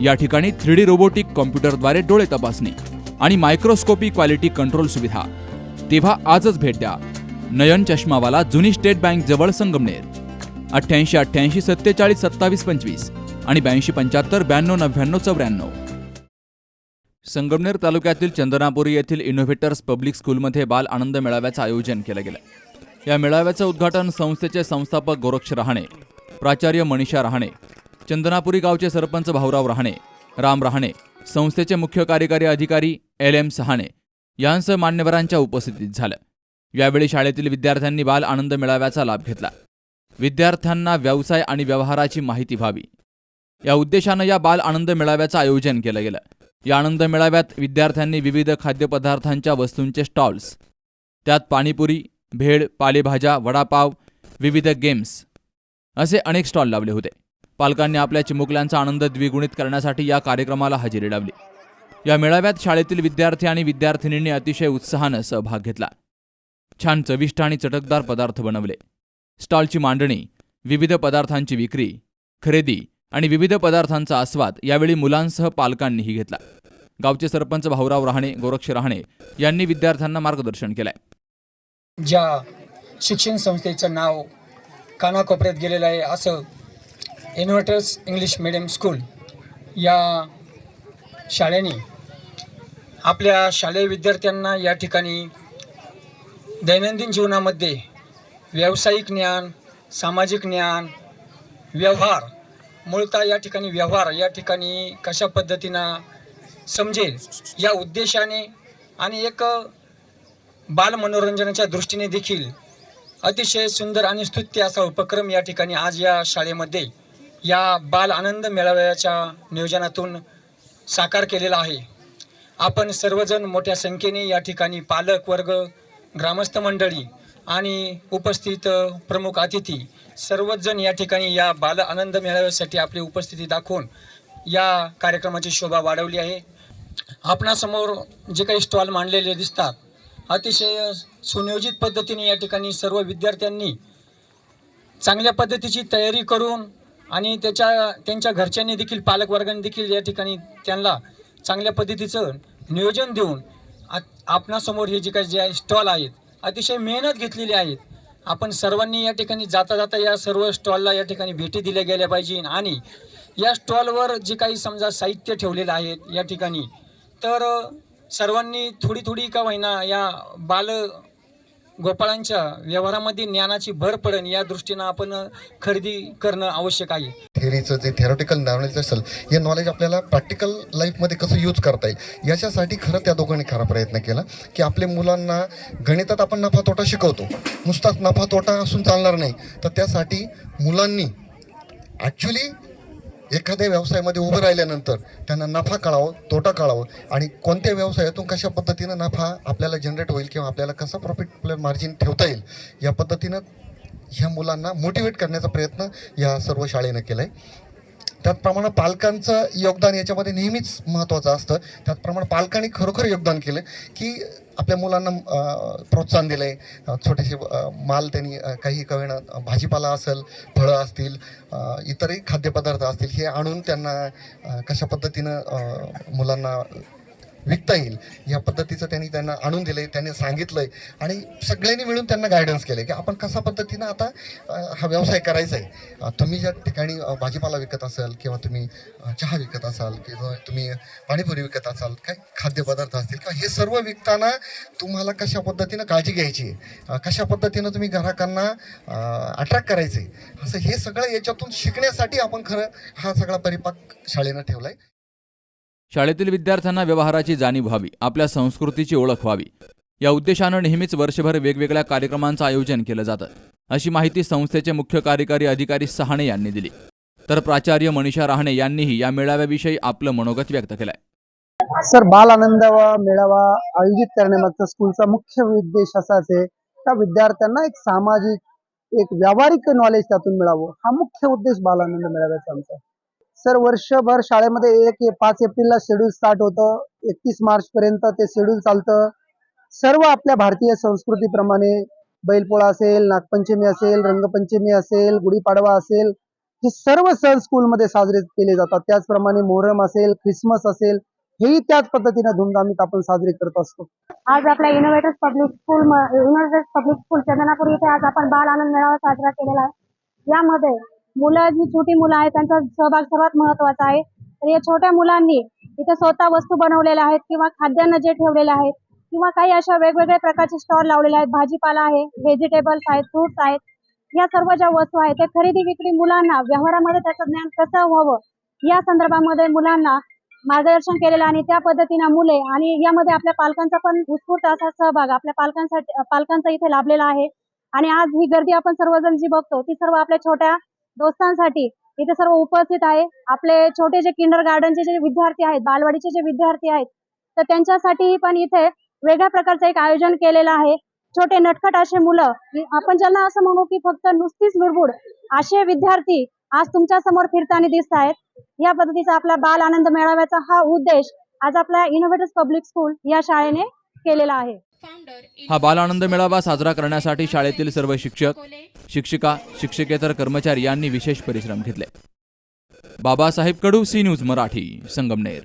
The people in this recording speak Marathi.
या ठिकाणी थ्री डी रोबोटिक कॉम्प्युटरद्वारे डोळे तपासणी आणि मायक्रोस्कोपी क्वालिटी कंट्रोल सुविधा. तेव्हा आजच भेट द्या. नयन चष्मावाला जुनी स्टेट बँक जवळ संगमनेर. अठ्ठ्याऐंशी अठ्ठ्याऐंशी सत्तेचाळीस सत्तावीस पंचवीस आणि ब्याऐंशी पंच्याहत्तर ब्याण्णव नव्याण्णव चौऱ्याण्णव. संगमनेर तालुक्यातील चंदनापुरी येथील इनोव्हेटर्स पब्लिक स्कूलमध्ये बाल आनंद मेळाव्याचं आयोजन केलं गेलं. या मेळाव्याचं उद्घाटन संस्थेचे संस्थापक गोरक्ष रहाणे प्राचार्य मनीषा रहाणे चंदनापुरी गावचे सरपंच भाऊराव रहाणे राम रहाणे संस्थेचे मुख्य कार्यकारी अधिकारी एल एम सहाणे यांसह मान्यवरांच्या उपस्थितीत झालं. यावेळी शाळेतील विद्यार्थ्यांनी बाल आनंद मेळाव्याचा लाभ घेतला. विद्यार्थ्यांना व्यवसाय आणि व्यवहाराची माहिती व्हावी. या उद्देशानं या बाल आनंद मेळाव्याचं आयोजन केलं गेलं. या आनंद मेळाव्यात विद्यार्थ्यांनी विविध खाद्यपदार्थांच्या वस्तूंचे स्टॉल्स त्यात पाणीपुरी भेळ पालेभाज्या वडापाव विविध गेम्स असे अनेक स्टॉल लावले होते. पालकांनी आपल्या चिमुकल्यांचा आनंद द्विगुणित करण्यासाठी या कार्यक्रमाला हजेरी लावली. या मेळाव्यात शाळेतील विद्यार्थी आणि विद्यार्थिनींनी अतिशय उत्साहानं सहभाग घेतला. छान चविष्ट आणि चटकदार पदार्थ बनवले. स्टॉलची मांडणी विविध पदार्थांची विक्री खरेदी आणि विविध पदार्थांचा आस्वाद यावेळी मुलांसह पालकांनीही घेतला. गावचे सरपंच भाऊराव राहणे गोरक्ष रहाणे यांनी विद्यार्थ्यांना मार्गदर्शन केलंय. ज्या शिक्षण संस्थेचं नाव कानाकोपऱ्यात गेलेलं आहे असं इन्व्हर्टर्स इंग्लिश मिडियम स्कूल या शाळेने आपल्या शालेय विद्यार्थ्यांना या ठिकाणी दैनंदिन जीवनामध्ये व्यावसायिक ज्ञान सामाजिक ज्ञान व्यवहार मूळतः या ठिकाणी व्यवहार या ठिकाणी कशा पद्धतीनं समजेल या उद्देशाने आणि एक बालमनोरंजनाच्या दृष्टीने देखील अतिशय सुंदर आणि स्तुत्य असा उपक्रम या ठिकाणी आज या शाळेमध्ये या बाल आनंद मेळाव्याच्या नियोजनातून साकार केलेला आहे. आपण सर्वजण मोठ्या संख्येने या ठिकाणी पालक वर्ग ग्रामस्थ मंडळी आणि उपस्थित प्रमुख अतिथी सर्वच जण या ठिकाणी या बाल आनंद मेळाव्यासाठी आपली उपस्थिती दाखवून या कार्यक्रमाची शोभा वाढवली आहे. आपणासमोर जे काही स्टॉल मांडलेले दिसतात अतिशय सुनियोजित पद्धतीने या ठिकाणी सर्व विद्यार्थ्यांनी चांगल्या पद्धतीची तयारी करून आणि त्याच्या त्यांच्या घरच्यांनी देखील पालकवर्गाने देखील या ठिकाणी त्यांना चांगल्या पद्धतीचं नियोजन देऊन आ आपणासमोर हे जे काही जे स्टॉल आहेत अतिशय मेहनत घेतलेली आहेत. आपण सर्वांनी या ठिकाणी जाता जाता या सर्व स्टॉलला या ठिकाणी भेटी दिल्या गेल्या पाहिजे. आणि या स्टॉलवर जे काही समजा साहित्य ठेवलेलं आहे या ठिकाणी तर सर्वांनी थोडी थोडी का होईना या बाल गोपाळांच्या व्यवहारामध्ये ज्ञानाची भर पडण या दृष्टीनं आपण खरेदी करणं आवश्यक आहे. थेरीचं जे थेरॉटिकल नॉलेज असेल हे नॉलेज आपल्याला प्रॅक्टिकल लाईफमध्ये कसं यूज करता येईल याच्यासाठी खरं त्या दोघांनी खरा प्रयत्न केला की आपल्या मुलांना गणितात आपण नफा तोटा शिकवतो. नुसताच नफा तोटा असून चालणार नाही. तर त्यासाठी मुलांनी ॲक्च्युली एखाद्या व्यवसायामध्ये उभं राहिल्यानंतर त्यांना नफा कळावं तोटा कळावं आणि कोणत्या व्यवसायातून कशा पद्धतीनं नफा आपल्याला जनरेट होईल किंवा आपल्याला कसं प्रॉफिट आपलं मार्जिन ठेवता येईल या पद्धतीनं ह्या मुलांना मोटिवेट करण्याचा प्रयत्न या सर्व शाळेनं केला आहे त्याचप्रमाणे पालकांचं योगदान याच्यामध्ये नेहमीच महत्त्वाचं असतं. त्याचप्रमाणे पालकांनी खरोखर योगदान केलं की आपल्या मुलांना प्रोत्साहन दिलं आहे छोटेसे माल त्यांनी काही कवेणं भाजीपाला असेल फळं असतील इतरही खाद्यपदार्थ असतील हे आणून त्यांना कशा पद्धतीनं मुलांना विकता येईल. या पद्धतीचं त्यांनी त्यांना आणून दिले त्यांनी सांगितलंय. आणि सगळ्यांनी मिळून त्यांना गायडन्स केलं की आपण कशा पद्धतीनं आता हा व्यवसाय करायचा आहे. तुम्ही ज्या ठिकाणी भाजीपाला विकत असाल किंवा तुम्ही चहा विकत असाल किंवा तुम्ही पाणीपुरी विकत असाल काय खाद्यपदार्थ असतील किंवा हे सर्व विकताना तुम्हाला कशा पद्धतीनं काळजी घ्यायची आहे? कशा पद्धतीनं तुम्ही ग्राहकांना अट्रॅक्ट करायचं आहे? असं हे सगळं याच्यातून शिकण्यासाठी आपण खरं हा सगळा परिपाक शाळेनं ठेवला आहे शाळेतील विद्यार्थ्यांना व्यवहाराची जाणीव व्हावी आपल्या संस्कृतीची ओळख व्हावी. या उद्देशानं नेहमीच वर्षभर वेगवेगळ्या कार्यक्रमांचं आयोजन केलं जातं. अशी माहिती संस्थेचे मुख्य कार्यकारी अधिकारी सहाणे यांनी दिली. तर प्राचार्य मनीषा रहाणे यांनीही या मेळाव्याविषयी आपलं मनोगत व्यक्त केलंय. सर बाल आनंद व मेळावा आयोजित करण्यामागचा स्कूलचा मुख्य उद्देश असाच आहे त्या विद्यार्थ्यांना एक सामाजिक एक व्यावहारिक नॉलेज त्यातून मिळावं? हा मुख्य उद्देश बाल आनंद मेळाव्याचा आमचा. सर वर्षभर शाळेमध्ये एक पाच एप्रिलला शेड्यूल स्टार्ट होतं. एकतीस मार्च पर्यंत ते शेड्यूल चालतं. सर्व आपल्या भारतीय संस्कृतीप्रमाणे बैलपोळा असेल नागपंचमी असेल रंगपंचमी असेल गुढीपाडवा असेल हे सर्व सण स्कूलमध्ये साजरे केले जातात. त्याचप्रमाणे मोहरम असेल ख्रिसमस असेल हेही त्याच पद्धतीने धुमधामीत आपण साजरे करत असतो. आज आपल्या innovators public school innovators public school Chandanapur इथे आज आपण बाल आनंद मेळावा साजरा केलेला आहे. यामध्ये मुलं जी छोटी मुलं आहेत त्यांचा सहभाग सर्वात महत्त्वाचा आहे. तर या छोट्या मुलांनी इथे स्वतः वस्तू बनवलेल्या आहेत किंवा खाद्यान्न जे ठेवलेले आहेत किंवा काही अशा वेगवेगळ्या प्रकारचे स्टॉल लावलेले आहेत. भाजीपाला आहे व्हेजिटेबल्स आहेत फ्रुट्स आहेत. या सर्व ज्या वस्तू आहेत त्या खरेदी विक्री मुलांना व्यवहारामध्ये त्याचं ज्ञान कसं व्हावं? या संदर्भामध्ये मुलांना मार्गदर्शन केलेलं आणि त्या पद्धतीनं मुले आणि यामध्ये आपल्या पालकांचा पण उत्स्फूर्त असा सहभाग आपल्या पालकांसाठी पालकांचा इथे लाभलेला आहे. आणि आज ही गर्दी आपण सर्वजण जी बघतो ती सर्व आपल्या छोट्या दोस्तांसाठी इथे सर्व उपस्थित आहे. आपले छोटे जे किंडर गार्डनचे जे विद्यार्थी आहेत बालवाडीचे जे विद्यार्थी आहेत तर त्यांच्यासाठीही पण इथे वेगळ्या प्रकारचं एक आयोजन केलेलं आहे. छोटे नटखट असे मुलं आपण ज्यांना असं म्हणू की फक्त नुसतीच लुडबुड असे विद्यार्थी आज तुमच्यासमोर फिरताना दिसत आहेत. या पद्धतीचा आपला बाल आनंद मेळाव्याचा हा उद्देश आज आपल्या इनोव्हेटर्स पब्लिक स्कूल या शाळेने केलेला आहे. हा बाल आनंद मेळावा साजरा करण्यासाठी शाळेतील सर्व शिक्षक शिक्षिका शिक्षकेतर कर्मचारी यांनी विशेष परिश्रम घेतले. Babasaheb Kadu C news Marathi Sangamner.